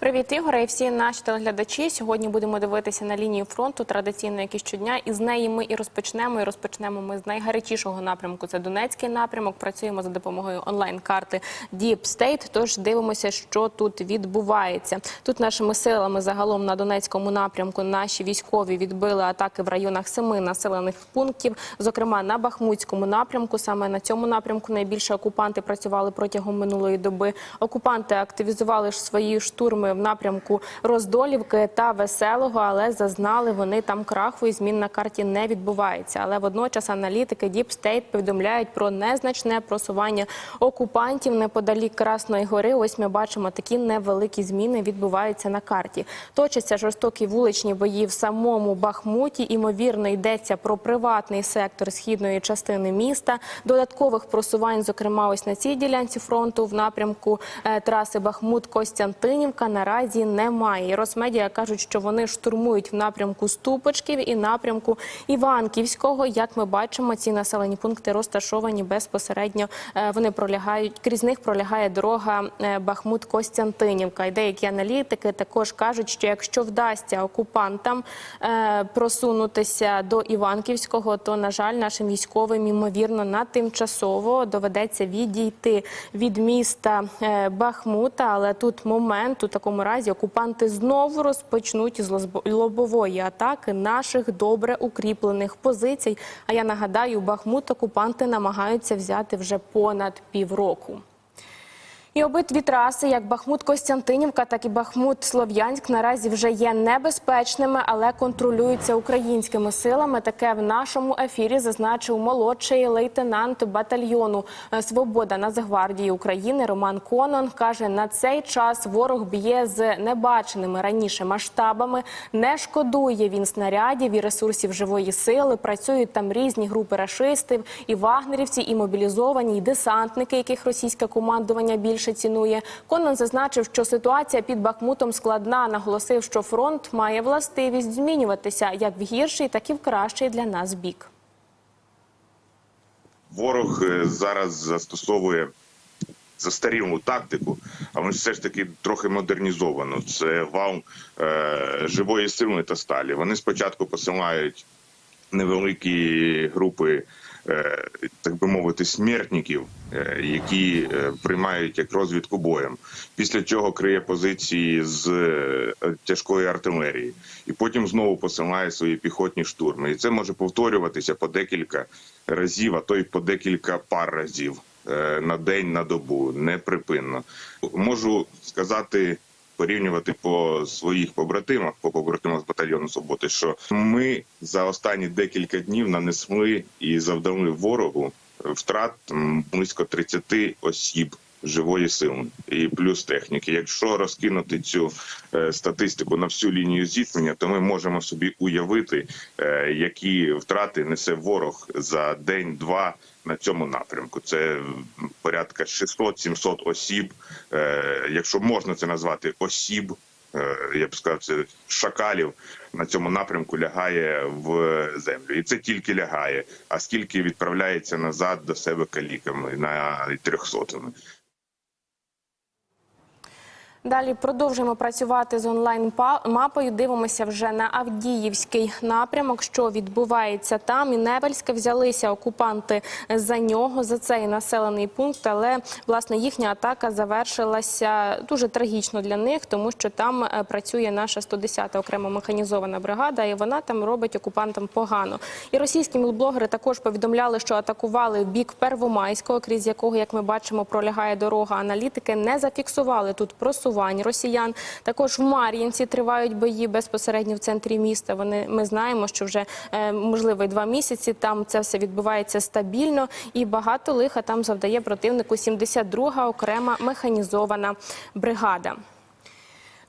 Привіт, Ігоре, і всі наші телеглядачі. Сьогодні будемо дивитися на лінію фронту традиційно, як і щодня. І з неї ми і розпочнемо. І розпочнемо ми з найгарячішого напрямку. Це Донецький напрямок. Працюємо за допомогою онлайн-карти Deep State. Тож дивимося, що тут відбувається. Тут нашими силами загалом на Донецькому напрямку наші військові відбили атаки в районах семи населених пунктів, зокрема на Бахмутському напрямку. Саме на цьому напрямку найбільше окупанти працювали протягом минулої доби. Окупанти активізували ж свої штурми в напрямку Роздолівки та Веселого, але зазнали вони там краху і змін на карті не відбувається. Але водночас аналітики State повідомляють про незначне просування окупантів неподалік Красної Гори. Ось ми бачимо такі невеликі зміни відбуваються на карті. Точаться жорстокі вуличні бої в самому Бахмуті. Імовірно, йдеться про приватний сектор східної частини міста. Додаткових просувань, зокрема, ось на цій ділянці фронту в напрямку е, траси Бахмут-Костянтинівка наразі немає. І Росмедіа кажуть, що вони штурмують в напрямку Ступочків і напрямку Іванківського. Як ми бачимо, ці населені пункти розташовані безпосередньо. е, Вони пролягають крізь них пролягає дорога е, Бахмут-Костянтинівка. І деякі аналітики також кажуть, що якщо вдасться окупантам е, просунутися до Іванківського, то на жаль, нашим військовим ймовірно на тимчасово доведеться відійти від міста Бахмута. Але тут момент у такому разі окупанти знову розпочнуть з лобової атаки наших добре укріплених позицій. А я нагадаю, Бахмут окупанти намагаються взяти вже понад півроку. І обидві траси, як Бахмут-Костянтинівка, так і Бахмут-Слов'янськ, наразі вже є небезпечними, але контролюються українськими силами. Таке в нашому ефірі зазначив молодший лейтенант батальйону е, Свобода Нацгвардії України Роман Конон. каже, на цей час ворог б'є з небаченими раніше масштабами. Не шкодує він снарядів і ресурсів живої сили. Працюють там різні групи рашистів, і вагнерівці, і мобілізовані, і десантники, яких російське командування більше цінує. Конан зазначив, що ситуація під Бахмутом складна. Наголосив, що фронт має властивість змінюватися як в гірший, так і в кращий для нас бік. ворог е, зараз застосовує застарілу тактику, а ми все ж таки трохи модернізовано. Це вал е, живої сили та сталі. Вони спочатку посилають невеликі групи. Е, Так би мовити, смертників, е, які е, приймають як розвідку боєм, після чого криє позиції з тяжкої артилерії, і потім знову посилає свої піхотні штурми. І це може повторюватися по декілька разів, а то й по декілька пар разів на день, на добу, неприпинно. Можу сказати. Порівнювати по своїх побратимах, по побратимах батальйону Суботи, що ми за останні декілька днів нанесли і завдали ворогу втрат близько 30 осіб живої сили і плюс техніки. Якщо розкинути цю е, статистику на всю лінію зіткнення, то ми можемо собі уявити, е, які втрати несе ворог за день-два на цьому напрямку. Це порядка 600-700 осіб, е, якщо можна це назвати осіб. Я б сказав, це шакалів на цьому напрямку лягає в землю, і це тільки лягає. А скільки відправляється назад до себе каліками на трьохсотими. Далі продовжуємо працювати з онлайн мапою. Дивимося вже на Авдіївський напрямок, що відбувається там. І Невельське взялися окупанти за нього, за цей населений пункт. Але власне їхня атака завершилася дуже трагічно для них, тому що там е, працює наша 110-та окрема механізована бригада, і вона там робить окупантам погано. І російські блогери також повідомляли, що атакували бік Первомайського, крізь якого, як ми бачимо, пролягає дорога. Аналітики не зафіксували тут просування росіян. Також в Мар'їнці тривають бої безпосередньо в центрі міста. Вони ми знаємо, що вже е, можливо два місяці там це все відбувається стабільно, і багато лиха там завдає противнику 72-га окрема механізована бригада.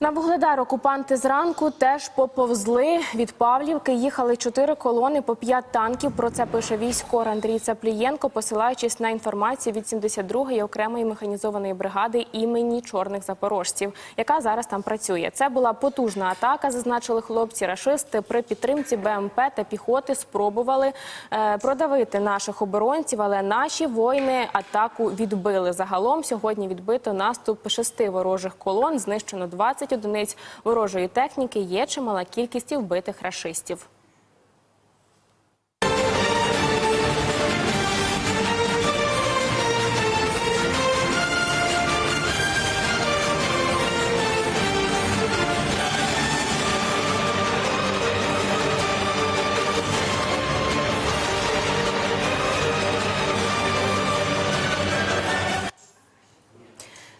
На Вугледар окупанти зранку теж поповзли від Павлівки. Їхали чотири колони по п'ять танків. Про це пише військор Андрій Цаплієнко, посилаючись на інформацію від 72-ї окремої механізованої бригади імені чорних запорожців, яка зараз там працює. Це була потужна атака, зазначили хлопці. Рашисти при підтримці БМП та піхоти спробували е, продавити наших оборонців, але наші воїни атаку відбили. Загалом сьогодні відбито наступ шести ворожих колон. Знищено 20 10 одиниць ворожої техніки. Є чимала кількість вбитих рашистів.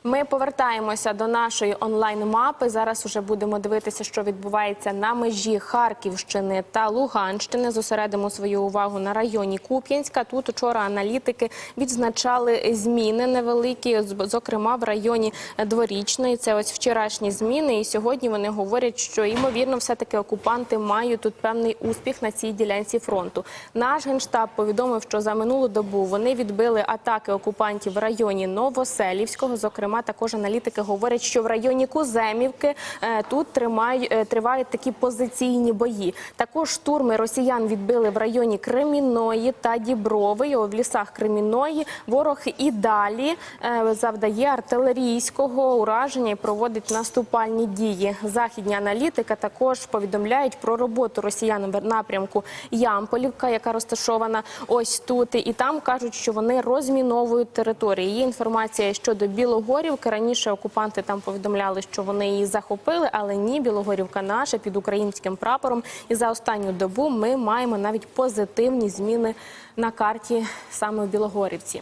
Ми повертаємося до нашої онлайн-мапи. Зараз уже будемо дивитися, що відбувається на межі Харківщини та Луганщини. Зосередимо свою увагу на районі Куп'янська. Тут вчора аналітики відзначали зміни невеликі, зокрема в районі Дворічної. Це ось вчорашні зміни. І сьогодні вони говорять, що ймовірно, все таки окупанти мають тут певний успіх на цій ділянці фронту. Наш генштаб повідомив, що за минулу добу вони відбили атаки окупантів в районі Новоселівського. Зокрема, також аналітики говорять, що в районі Куземівки е, тут тримають, е, тривають такі позиційні бої. Також штурми росіян відбили в районі Кремінної та Діброви. В лісах Кремінної ворог і далі е, завдає артилерійського ураження і проводить наступальні дії. Західні аналітики також повідомляють про роботу росіян в напрямку Ямполівка, яка розташована ось тут. І там кажуть, що вони розміновують території. Є інформація щодо Білогорівки. Раніше окупанти там повідомляли, що вони її захопили, але ні, Білогорівка наша під українським прапором. І за останню добу ми маємо навіть позитивні зміни на карті саме в Білогорівці.